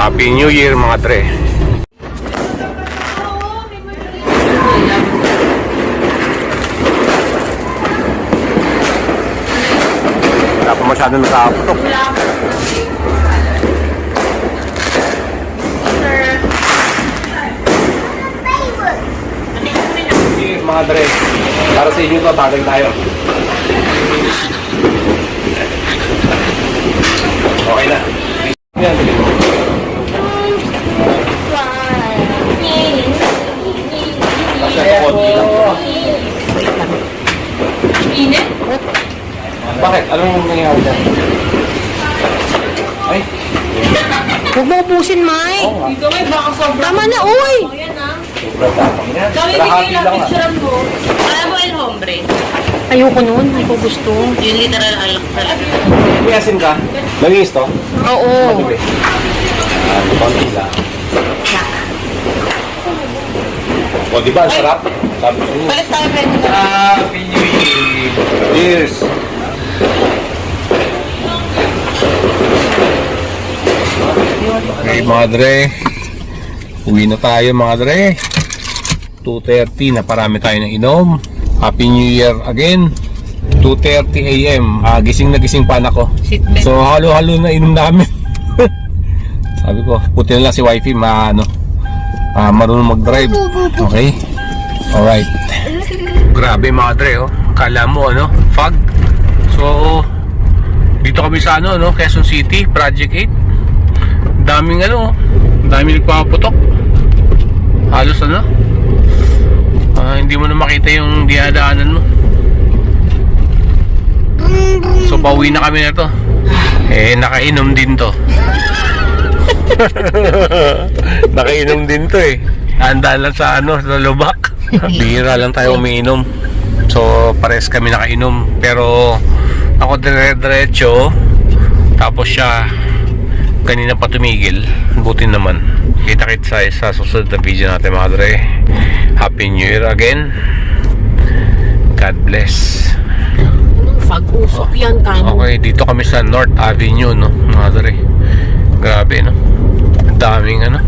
Happy New Year mga dre. Wala pa masyado nakaputok. Mga dre. Para sa inyo to, tagay tayo. Okay na. Yan, lang. Init? Bakit? Anong nangyayari dyan? Ay, Huwag mo ubusin, nga. Dito may baka sobrang. Tama na, uy. Ah. Sobrang tapang yan. Kami Kalahati bigay lang lang ah. picturean mo. Alam mo el hombre. Ayoko nun. Hindi ko gusto. Yung literal alak talaga. May asin ka? Langis to? Oo. Matuloy. Ah, konti lang. O, di ba? Ang sarap. Balik tayo pwede na. Happy New Year! Cheers! Okay, mga dre. Uwi na tayo, mga dre. 2.30 na parami tayo ng inom. Happy New Year again. 2.30 a.m. Ah, gising na gising pa anak ko. Seatbelt. So, halo-halo na inom namin. Sabi ko, puti na lang si wifey, ma, ano, ah, marunong mag-drive. Okay? Alright. Grabe mga dre, oh. Kala mo, ano, fog. So, dito kami sa, ano, no, Quezon City, Project 8. Daming, ano, daming nagpapaputok. Halos, ano, ah, hindi mo na makita yung dinadaanan mo. So, pauwi na kami na to. Eh, nakainom din to. nakainom din to eh. Handa lang sa ano, sa lubak. Bihira lang tayo umiinom. So, pares kami nakainom. Pero, ako dire-diretso. Tapos siya, kanina pa tumigil. Buti naman. Kita-kit sa, sa susunod na video natin mga dre. Happy New Year again. God bless. Pag-usok yan, kan. Okay, dito kami sa North Avenue, no, mga dre. Grabe, no. Daming, ano,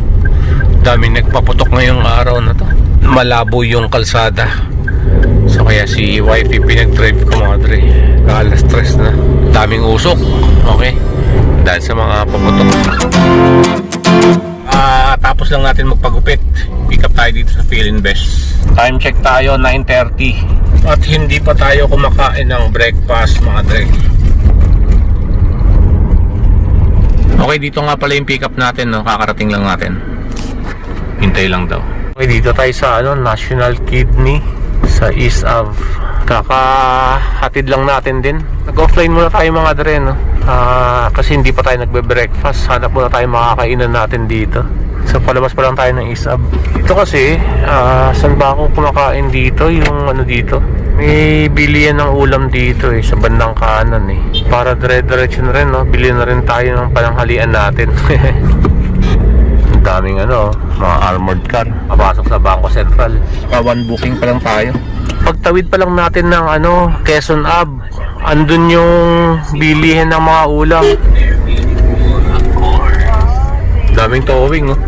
daming nagpaputok ngayong araw na to. Malabo yung kalsada. So, kaya si wifey pinag-drive ko, mga dre. Kala stress na. Daming usok. Okay. Dahil sa mga paputok. Ah, tapos lang natin magpagupit. Pick up tayo dito sa Philin Best. Time check tayo 9:30. At hindi pa tayo kumakain ng breakfast, mga dre. Okay, dito nga pala yung pick up natin, no? Kakarating lang natin. Hintay lang daw. Okay, dito tayo sa ano, National Kidney sa East Ave. Kakahatid lang natin din. Nag-offline muna tayo mga dre, no? Ah, kasi hindi pa tayo nagbe-breakfast. Hanap muna tayo makakainan natin dito. So palabas pa lang tayo ng East Ave. Ito kasi, ah, saan ba ako kumakain dito? Yung ano dito? May bilian ng ulam dito eh, sa bandang kanan eh. Para dire-diretso na rin, no? Bili na rin tayo ng pananghalian natin. Daming ano, mga armored car. Papasok sa Bangko Central. Pa one booking pa lang tayo. Pagtawid pa lang natin ng ano, Quezon Ave. Andun yung bilihin ng mga ulam. Daming towing, oh.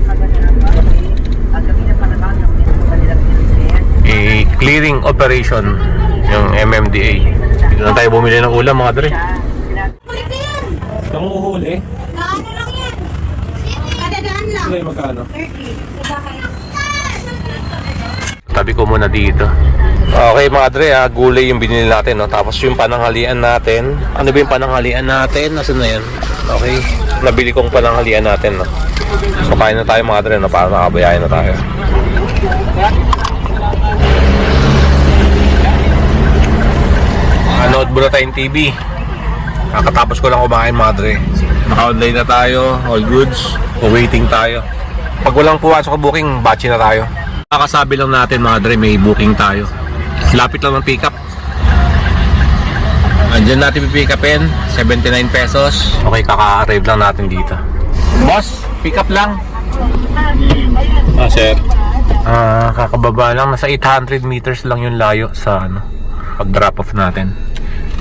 i clearing operation yung MMDA. Dito na tayo bumili ng ulam mga dre. Ang uhuli? Ano lang yan? Kadadaan lang. Yung magkano? Tabi ko muna dito. Okay mga dre, ah, gulay yung binili natin. No? Tapos yung pananghalian natin. Ano ba yung pananghalian natin? Nasaan na yan? Okay. Nabili kong pananghalian natin. No? So kain na tayo mga dre. No? Para nakabayayan na tayo. Nanood muna tayong TV. Kakatapos ko lang kumain, madre. Naka-online na tayo, all goods. Waiting tayo. Pag walang pumasok booking, batch na tayo. Kakasabi lang natin, madre, may booking tayo. Lapit lang ng pick up. Andiyan natin pipick upin, 79 pesos. Okay, kaka-arrive lang natin dito. Boss, pick up lang. Ah, sir. Ah, kakababa lang. Nasa 800 meters lang yung layo sa ano, pag-drop off natin.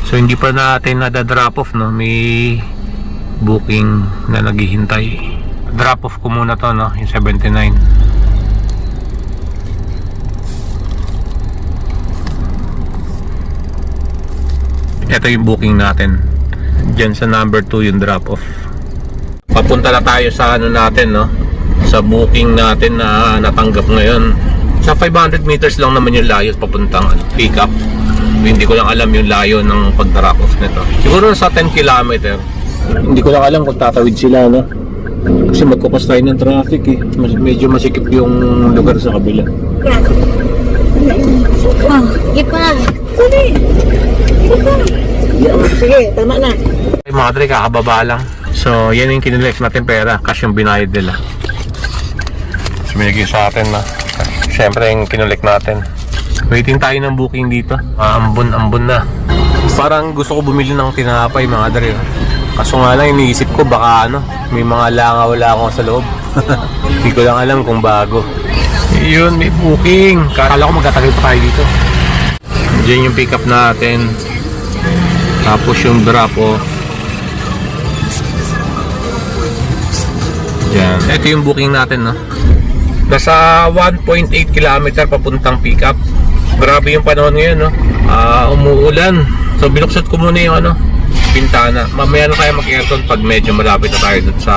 So hindi pa natin nada-drop off no, may booking na naghihintay. drop off ko muna to, no? Yung 79. Ito yung booking natin. Diyan sa number 2 yung drop off. Papunta na tayo sa ano natin, no? Sa booking natin na natanggap ngayon. Sa 500 meters lang naman yung layo papuntang ano, pick up. Hindi ko lang alam yung layo ng pag-drop off nito. Siguro sa 10 kilometer. Hindi ko lang alam kung tatawid sila, no? Kasi magkupas tayo ng traffic eh. Mas, medyo masikip yung lugar sa kabila. Ah, sige pa. Sige. Tama na. Ay, madre, kakababa lang. So, yan yung kinilek natin pera. Cash yung binayad nila. Binigay sa atin na. Siyempre, yung kinilek natin. Waiting tayo ng booking dito. Ah, ambon, ambon na. Parang gusto ko bumili ng tinapay, mga dre. Kaso nga lang, iniisip ko baka ano, may mga langaw-langaw sa loob. Hindi ko lang alam kung bago. Yun, may booking. Kala ko magtatagal pa tayo dito. Diyan yung pick up natin. Tapos yung drop off. Yan. Ito yung booking natin, no? Nasa 1.8 km papuntang pick up. Grabe yung panahon ngayon, no? Ah, umuulan. So, binuksot ko muna yung ano, bintana. Mamaya na tayo mag-aircon pag medyo malapit na tayo dun sa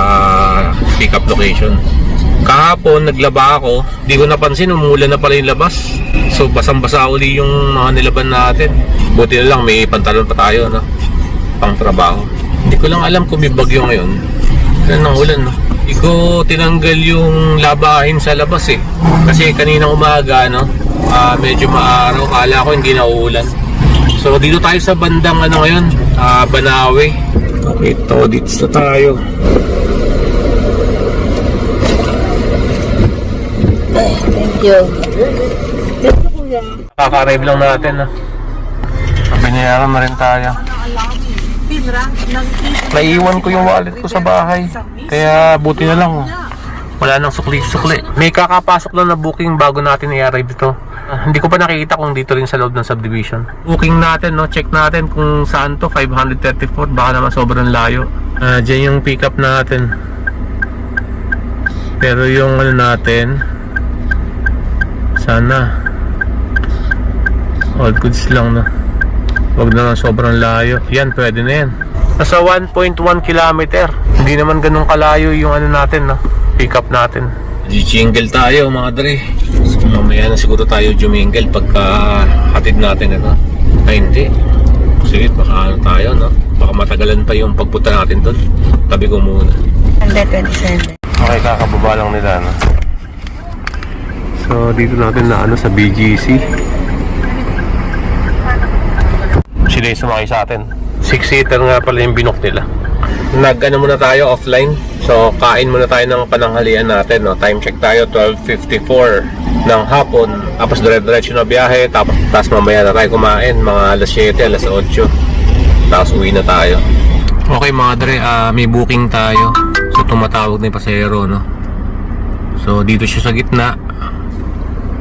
pick up location. Kahapon, naglaba ako. Di ko napansin, umuulan na pala yung labas. So, basang-basa uli yung mga nilaban natin. Buti na lang, may pantalon pa tayo, no? Pang trabaho. Hindi ko lang alam kung may bagyo ngayon. Yan ang ulan, no? Hindi tinanggal yung labahin sa labas, eh. Kasi kanina umaga, no? ah, medyo maaraw. Kala ko hindi na uulan. So, dito tayo sa bandang, ano ngayon? Ah, Banawe. Ito, dito na tayo. Thank you. Kaka-arrive lang natin, no? Binayaran na rin tayo. Naiiwan ko yung wallet ko sa bahay. Kaya buti na lang. Wala nang sukli-sukli. May kakapasok lang na booking bago natin i-arrive dito. Ah, hindi ko pa nakikita kung dito rin sa loob ng subdivision. Booking natin, no? Check natin kung saan to. 534. Baka naman sobrang layo. Ah, dyan yung pick up natin. Pero yung ano natin, sana all goods lang na. Huwag na lang sobrang layo. Yan, pwede na yan. Nasa 1.1 kilometer. Hindi naman ganun kalayo yung ano natin, no? Pick up natin. Jingle tayo mga dre. So, mamaya na siguro tayo jumingle pagka hatid natin ito. Ay hindi. Sige, baka ano tayo, no? Baka matagalan pa yung pagpunta natin doon. Tabi ko muna. 127. Okay, kakababa lang nila, no? So, dito natin na ano sa BGC. Sila yung sumakay sa atin. Six-seater nga pala yung binok nila. Nag ano muna tayo offline. So, kain muna tayo ng pananghalian natin, no? Time check tayo, 12.54 ng hapon. Tapos dire-diretso na biyahe. Tapos, tapos mamaya na tayo kumain. Mga alas 7, alas 8. Tapos uwi na tayo. Okay mga dre, ah, may booking tayo. So tumatawag na yung pasahero, no? So dito siya sa gitna.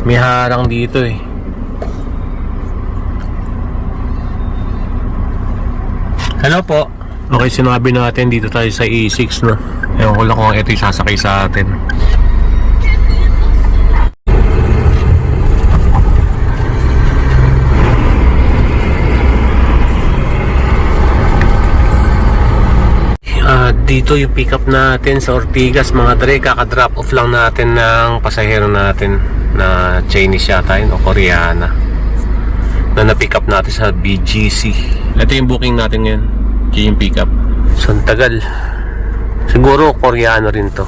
May harang dito eh. Hello po. Okay, sinabi natin dito tayo sa E6, no? Ewan ko lang kung ito yung sasakay sa atin. Ah, dito yung pick up natin sa Ortigas mga dre kaka-drop off lang natin ng pasahero natin na Chinese yata yun o Koreana na na-pick up natin sa BGC ito yung booking natin ngayon. Yun yung pick up. So ang tagal. Siguro Koreano rin to.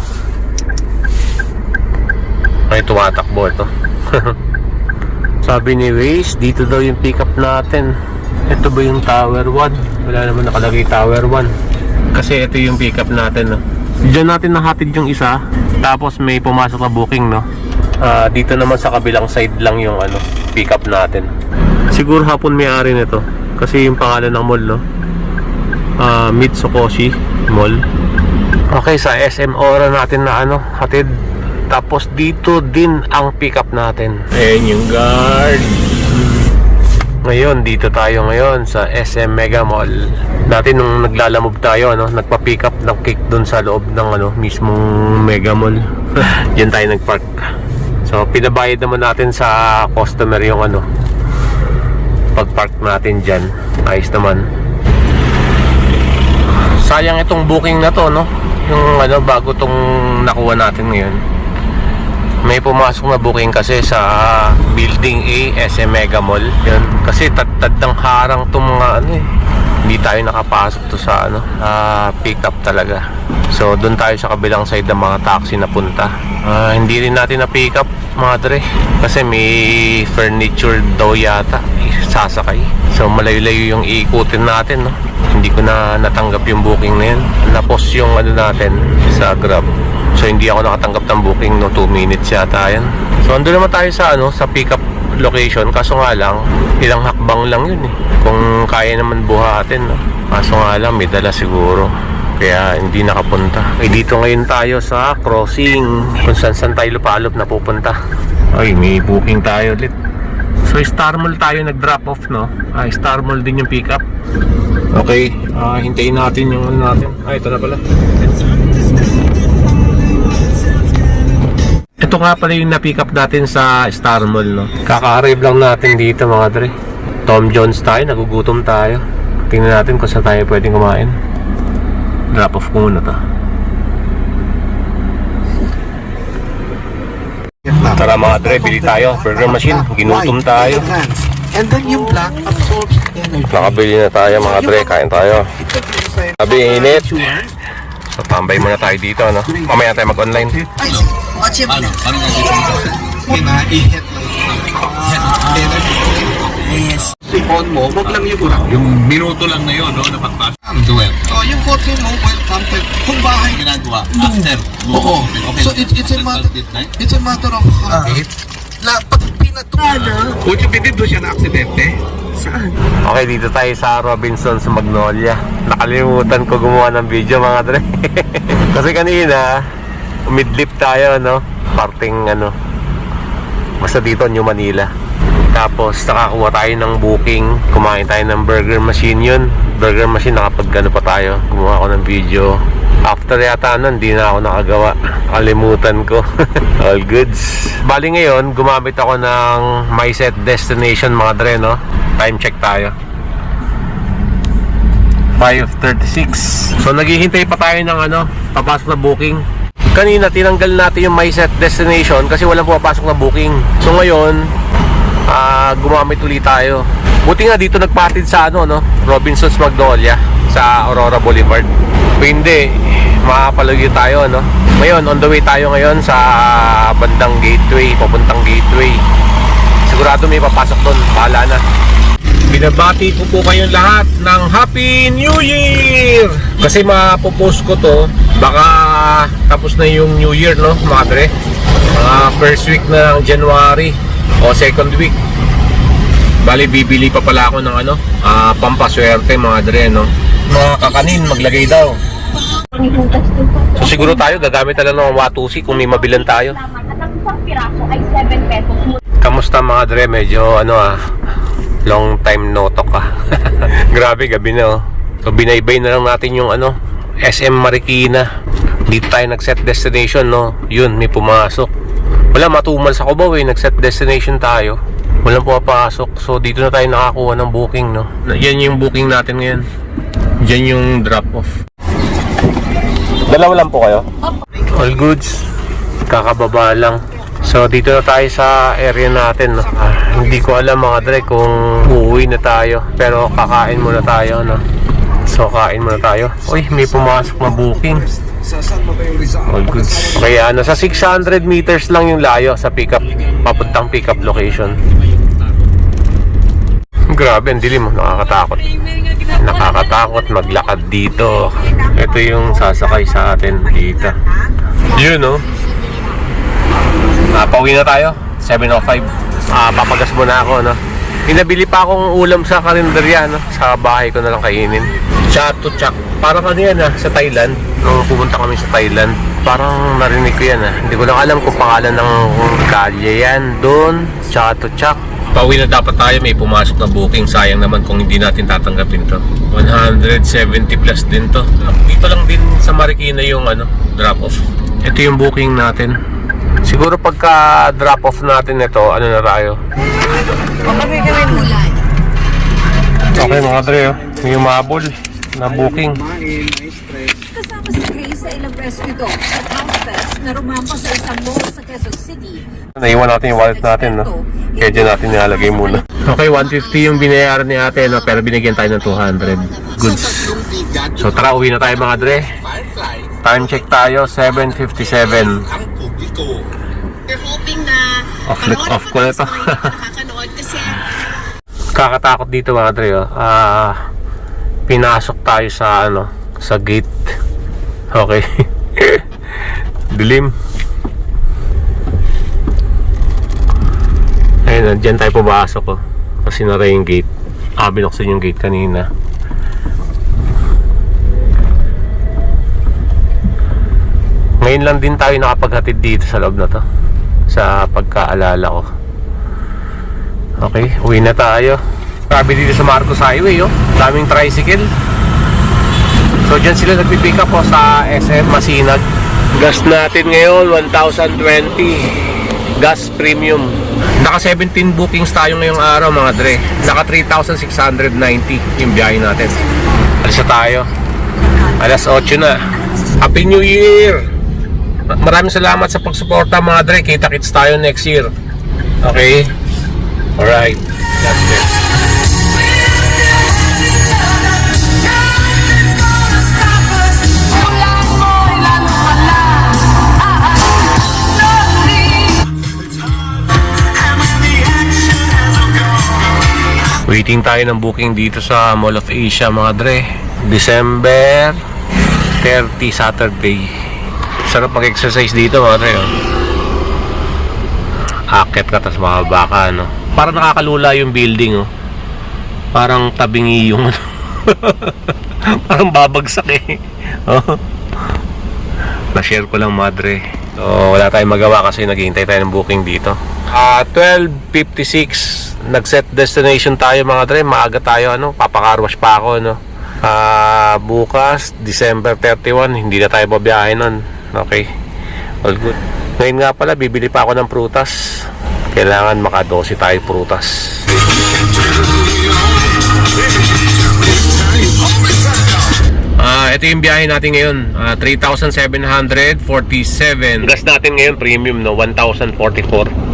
Ay tumatakbo ito. Sabi ni Waze dito daw yung pick up natin. Ito ba yung tower 1 wala naman nakalagay tower 1 kasi ito yung pick up natin no? Diyan natin nahatid yung isa tapos may pumasok na booking no Ah, dito naman sa kabilang side lang yung ano pick up natin siguro hapon may-ari nito kasi yung pangalan ng mall no Ah, Mitsukoshi Mall okay sa SM Ora natin na ano hatid tapos dito din ang pick up natin ayan yung guard Ngayon, dito tayo ngayon sa SM Mega Mall. Dati nung naglalamove tayo, ano, nagpa-pick up ng cake doon sa loob ng ano, mismong Mega Mall. Diyan tayo nagpark. So, pinabayad naman natin sa customer yung ano, pag-park natin dyan. Ayos naman. Sayang itong booking na to, no? Yung ano, bago tong nakuha natin ngayon. May pumasok na booking kasi sa Building A, SM Mega Mall. Yun. Kasi tad-tad ng harang tong mga ano eh. Hindi tayo nakapasok to sa ano, ah, pick up talaga. So, doon tayo sa kabilang side ng mga taxi na punta. Ah, hindi rin natin na pick up, mga dre. Kasi may furniture daw yata eh, sasakay. So, malayo-layo yung iikutin natin, no? Hindi ko na natanggap yung booking na yun. Napos yung ano natin sa Grab. So hindi ako nakatanggap ng booking no 2 minutes yata yan. So ando naman tayo sa ano sa pick up location kaso nga lang ilang hakbang lang yun eh. Kung kaya naman buhatin no. Kaso nga lang may dala siguro. Kaya hindi nakapunta. Eh dito ngayon tayo sa crossing kung saan saan tayo lupalop na pupunta. Ay may booking tayo ulit. So Star Mall tayo nag-drop off no. Ah, Star Mall din yung pick up. Okay, ah, hintayin natin yung ano natin. Ay, ito na pala. Ito nga pala yung na-pick up natin sa Star Mall, no? Kaka-arrive lang natin dito, mga dre. Tom Jones tayo, nagugutom tayo. Tingnan natin kung saan tayo pwedeng kumain. Drop off ko muna to. Tara mga dre, bili tayo. Burger machine, ginutom tayo. And then yung black absorbs energy. Nakabili na tayo mga dre, kain tayo. Sabi, init. So, tambay muna tayo dito, no? Mamaya tayo mag-online. Ay, oh, siyempre. Kinaihet lang. Ah, energy. Yes. Si on mo, wag lang yung kurang. Yung minuto lang na yun, no? Napagpasok. Ang duel. So, yung kotse mo, welcome to kung bahay. Ginagawa. After. Oo. Okay. So, it, it's a matter, it's a matter of habit. Na pag Kung yung pinit doon siya na aksidente. Okay, dito tayo sa Robinson sa Magnolia. Nakalimutan ko gumawa ng video mga dre. Kasi kanina, midlip tayo, no? Parting ano, basta dito, New Manila. Tapos nakakuha tayo ng booking, kumain tayo ng burger machine yun. Burger machine, nakapag ano pa tayo, gumawa ako ng video. After yata nun, hindi na ako nakagawa. Kalimutan ko. All goods. Bali ngayon, gumamit ako ng MySet Destination mga dre, no? Time check tayo. 5.36 So naghihintay pa tayo ng ano Papasok na booking Kanina tinanggal natin yung MySet Destination Kasi walang pumapasok na booking So ngayon ah Gumamit ulit tayo Buti nga dito nagpatid sa ano no Robinsons Magnolia Sa Aurora Boulevard Kung hindi Makapalagyo tayo no Ngayon on the way tayo ngayon Sa bandang gateway Papuntang gateway Sigurado may papasok doon Bahala na Binabati ko po kayong lahat ng Happy New Year! Kasi mapopost ko to, baka tapos na yung New Year, no, madre? Mga first week na ng January o second week. Bali, bibili pa pala ako ng ano, ah, pampaswerte, mga dre, no? Mga kakanin, maglagay daw. So siguro tayo, gagamit na lang ng watusi kung may mabilan tayo. At ang isang piraso ay 7 pesos. Kamusta mga dre? Medyo ano ah Long time no talk ah Grabe gabi na oh So binaybay na lang natin yung ano SM Marikina Dito tayo nag-set destination no Yun may pumasok Wala matumal sa Cubao eh Nag-set destination tayo Walang pumapasok So dito na tayo nakakuha ng booking no? Yan yung booking natin ngayon. Yan yung drop off. Dalawa lang po kayo? All goods. Kakababa lang. So dito na tayo sa area natin no? ah, Hindi ko alam mga dre kung uuwi na tayo. Pero kakain muna tayo no? So kain muna tayo. Uy may pumasok na booking. Sa? All goods. Kaya nasa 600 meters lang yung layo sa pickup Papuntang pickup location Grabe ang dilim oh. Nakakatakot Nakakatakot maglakad dito Ito yung sasakay sa atin dito Yun no Ah, pauwi na tayo. 7.05. Ah, papagas muna ako, no? Pinabili pa akong ulam sa karinderya, no? Sa bahay ko na lang kainin. Chato chak. Parang ano yan, ah, sa Thailand. Nung pumunta kami sa Thailand, parang narinig ko yan, ah. Hindi ko lang alam kung pangalan ng kalye yan. Doon, Chato chak. Pauwi na dapat tayo, may pumasok na booking. Sayang naman kung hindi natin tatanggapin to. 170 plus din to. Dito lang din sa Marikina yung ano, drop off. Ito yung booking natin. Siguro pagka drop off natin ito, ano na tayo? Okay mga dre, oh. yung mabol na booking. Kasama si Sa ilang rescue dogs at house pets na rumampa sa isang mall sa Quezon City. Naiwan natin yung wallet natin, no? Kaya dyan natin nilalagay muna. Okay, 150 yung binayaran ni ate, no? Pero binigyan tayo ng 200 goods. So tara, uwi na tayo mga dre. Time check tayo, 7.57. ang publiko. We're hoping na Off, off ko na ito. Kakatakot dito mga dre, oh. Ah, pinasok tayo sa, ano, sa gate. Okay. Dilim. Ayun, dyan tayo pumasok oh. Kasi nara yung gate. Ah, binuksan yung gate kanina. Ngayon lang din tayo nakapaghatid dito sa loob na to. Sa pagkaalala ko. Okay, uwi na tayo. Grabe dito sa Marcos Highway, oh. Daming tricycle. So, dyan sila nagpipick up po sa SM Masinag. Gas natin ngayon, 1,020. Gas premium. Naka 17 bookings tayo ngayong araw, mga dre. Naka 3,690 yung biyahe natin. Alis tayo. Alas 8 na. Happy New Year! Maraming salamat sa pagsuporta mga dre. Kita-kits tayo next year. Okay? Alright. That's it. Waiting tayo ng booking dito sa Mall of Asia mga dre. December 30 Saturday. Sarap mag-exercise dito mga dre. Oh. Akit ka tapos mababa ka no. Parang nakakalula yung building oh. Parang tabingi yung ano. Parang babagsak eh. Oh. Na-share ko lang madre. So, wala tayong magawa kasi naghihintay tayo ng booking dito. Ah, 12.56 nag-set destination tayo mga dre. Maaga tayo ano, papakarwash pa ako no. Ah, bukas December 31 hindi na tayo babiyahe nun. Okay. All good. Ngayon nga pala bibili pa ako ng prutas. Kailangan makadosi tayo prutas. Ito yung biyahe natin ngayon. Ah, 3,747. Gas natin ngayon premium no, 1,044.